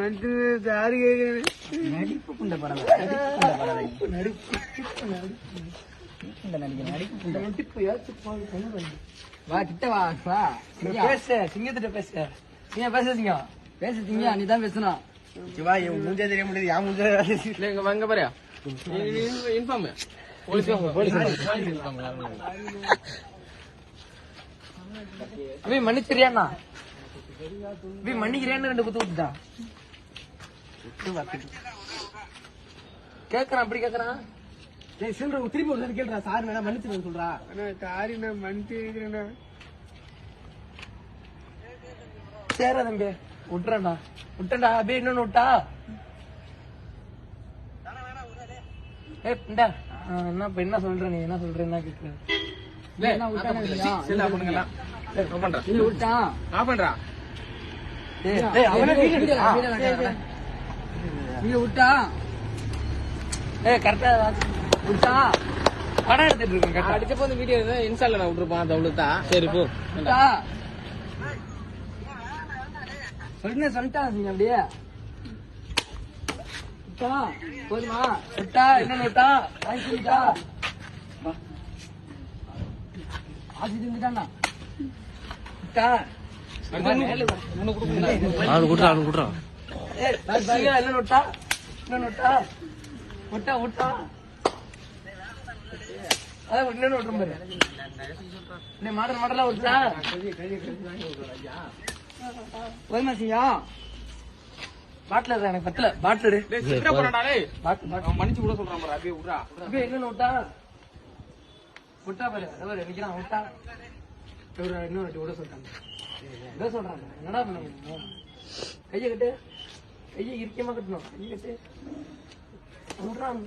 கேக்குறேன் நடிப்பு புண்ட படம் நடிப்பு நடிப்பு நடிப்பு நடிப்பு வா கிட்ட வா. பேச சிங்கத்திட்ட பேச. நீங்க பேச சிங்கம் பேசு திங்கா நீ தான் பேசணும். சிவா என் மூஞ்சே தெரிய முடியாது என் மூஞ்சே இங்க வாங்க பாரு. இன்ஃபார்ம் போலீஸ் போலீஸ் அபி மன்னிச்சிரியாண்ணா அபி மன்னிக்கிறேன்னு ரெண்டு குத்து விட்டுட்டா கேக்குறான் அப்படி கேக்குறான்? டேய் சில்ற திருப்பி ஒரு கேளுடா சார் வேணா மன்னிச்சு சொல்றா. சாரி நான் மன்னிச்சிருக்கிறேண்ணா. சேரா தம்பி விட்டுறேன்டா. விட்டேன்டா அபி இன்னொன்னு விட்டா? ஏ இந்தா. என்ன இப்ப என்ன சொல்ற நீ? என்ன சொல்ற என்ன கேக்குற? செல்லா பண்ணுங்களா பண்றா. நீ விட்டா. ஆஃப் பண்றா. அவனே நீ விட்டா. ஏய் கரெக்டா விட்டா. படம் எடுத்துட்டு இருக்கேன் கரெக்டா அடிச்ச போது வீடியோ இன்ஸ்டால நான் விட்டுருப்பான் சரி போ. விட்டா. சொல்லுங்க சொல்லிட்டான் நீங்க அப்படியே. விட்டா. போதுமா? விட்டா. விட்டா? வாங்கி விட்டா. இன்னொன்னு விட்டா இன்னொன்னு விட்டா விட்டா விட்டா? அதான் இன்னொன்னு விட்டுரும் பாரு. நீ மாடல் மாடலா விட்டா போதுமா சியா? பாட்டில் எனக்கு பத்தல? பாட்டில் மன்னிச்சு விட சொல்றான் பாரு அப்படியே விட்றா. அப்படியே இன்னொன்னு விட்டா? விட்டா பாரு அதோ பாரு நிக்கிறான் விட்டா. இவரு இன்னொரு விட சொல்றாங்க சொல்றாங்க என்னடா பண்ண முடியும்? கையை கட்டு. ஐயோ இறுக்கியமா கட்டணும் கையை கட்டு விட்றான்